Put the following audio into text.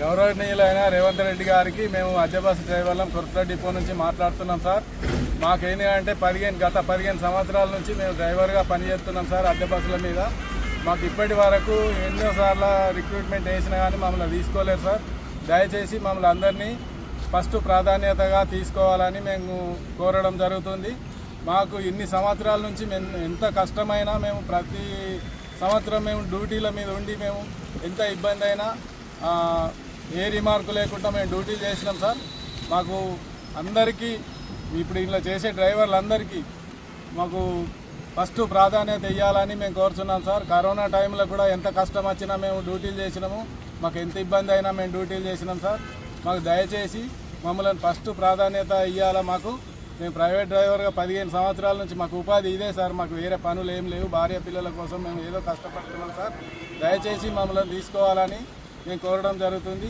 గౌరవనీయులైన రేవంత్ రెడ్డి గారికి మేము అద్దె బస్సు డ్రైవర్లం కొత్త డిపో నుంచి మాట్లాడుతున్నాం సార్. మాకేంటి అంటే పదిహేను గత పదిహేను సంవత్సరాల నుంచి మేము డ్రైవర్గా పనిచేస్తున్నాం సార్ అద్దె బస్సుల మీద. మాకు ఇప్పటి వరకు ఎన్నోసార్లు రిక్రూట్మెంట్ వేసినా కానీ మమ్మల్ని తీసుకోలేరు సార్. దయచేసి మమ్మల్ని అందరినీ ఫస్ట్ ప్రాధాన్యతగా తీసుకోవాలని మేము కోరడం జరుగుతుంది. మాకు ఇన్ని సంవత్సరాల నుంచి మేము ఎంత కష్టమైనా మేము ప్రతి సంవత్సరం మేము డ్యూటీల మీద ఉండి మేము ఎంత ఇబ్బంది అయినా ఏ రిమార్కు లేకుండా మేము డ్యూటీలు చేసినాం సార్. మాకు అందరికీ ఇప్పుడు ఇలా చేసే డ్రైవర్లందరికీ మాకు ఫస్ట్ ప్రాధాన్యత ఇవ్వాలని మేము కోరుతున్నాం సార్. కరోనా టైంలో కూడా ఎంత కష్టం వచ్చినా మేము డ్యూటీలు చేసినాము. మాకు ఎంత ఇబ్బంది అయినా మేము డ్యూటీలు చేసినాం సార్. మాకు దయచేసి మమ్మల్ని ఫస్ట్ ప్రాధాన్యత ఇవ్వాలా మాకు. మేము ప్రైవేట్ డ్రైవర్గా పదిహేను సంవత్సరాల నుంచి మాకు ఉపాధి ఇదే సార్. మాకు వేరే పనులు ఏం లేవు. భార్య పిల్లల కోసం మేము ఏదో కష్టపడుతున్నాం సార్. దయచేసి మమ్మల్ని తీసుకోవాలని మేము కోరడం జరుగుతుంది.